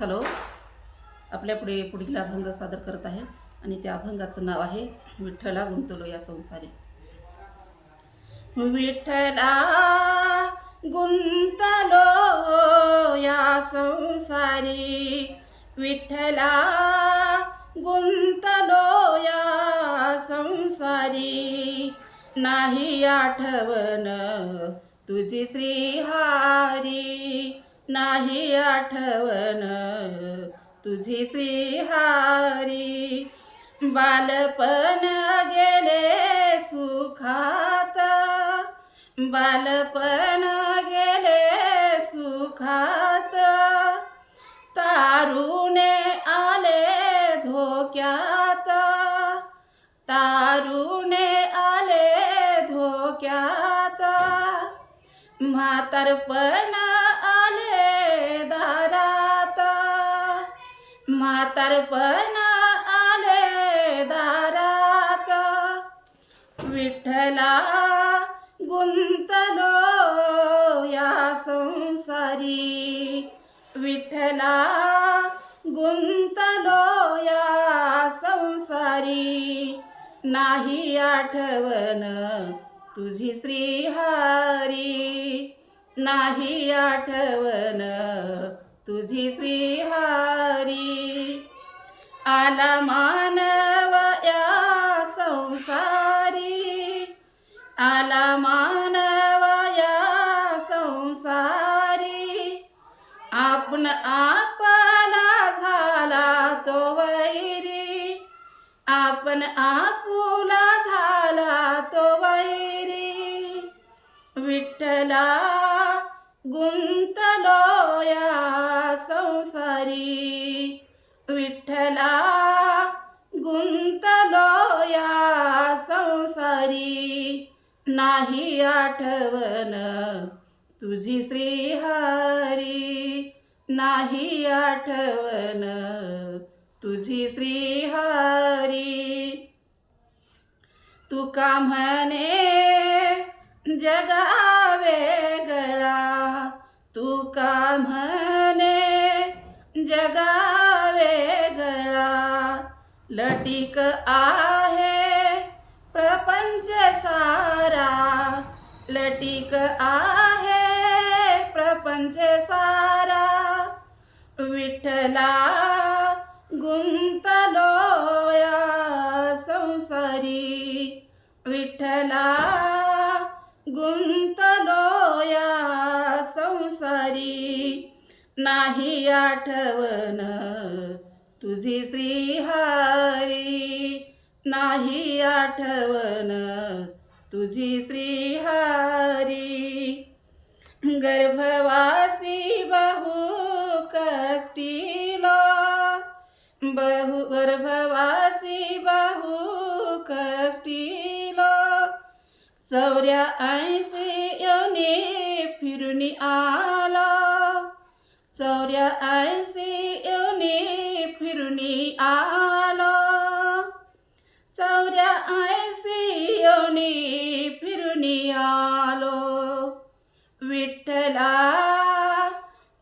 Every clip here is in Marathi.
हॅलो. आपल्यापुढे पुढील अभंग सादर करत आहे आणि त्या अभंगाचं नाव आहे विठ्ठला गुंतलो या संसारी. विठ्ठला गुंतलो या संसारी. विठ्ठला गुंतलो या संसारी. नाही आठवण तुझी श्रीहारी. नाही आठवण तुझी श्रीहारी. बालपण गेले सुखात. बालपण गेले सुखात. तारुणे आले धोक्यात. तारुणे आले धोक्यात. म्हातारपणा म्हातारपण आले दारात. विठ्ठला गुंतलो या संसारी. विठ्ठला गुंतलो या संसारी. नाही आठवण तुझी श्रीहारी. नाही आठवण तुझी श्रीहारी. आला मानव या संसारी आला मानव या संसारी. आपण आपला झाला तो वैरी आपण आपुला झाला तो वैरी. विठ्ठला गुंत नाही आठवण तुझी श्रीहारी नाही आठवण तुझी श्रीहारी तुका म्हणे जगा वेगळा तुका म्हणे जगा वेगळा लटिक आहे प्रपंच सारा लटिक आहे प्रपंच सारा. विठ्ठला गुंतलोया संसारी. विठ्ठला गुंतलोया संसारी. नाही आठवण तुझी श्रीहार. नाही आठवण तुझी श्रीहारी. गर्भवासी बहु कष्टीलो. बहु गर्भवासी बहु कष्टीलो. चौऱ्या ऐंशी येऊने फिरून आला. चौऱ्या ऐंशी येऊने फिरून आला विठ्ठला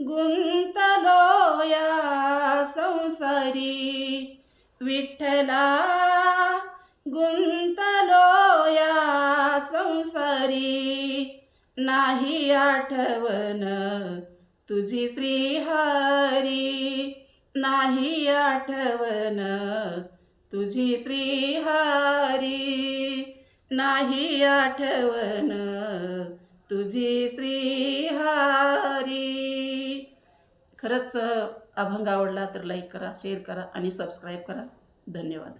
गुंतलो या संसारी. विठ्ठला गुंतलो या संसारी. नाही आठवण तुझी श्रीहरी. नाही आठवण तुझी श्रीहरी. नाही आठवण तुझी श्रीहारी खरंच अभंग आवडला तर लाईक करा शेअर करा आणि सबस्क्राईब करा. धन्यवाद.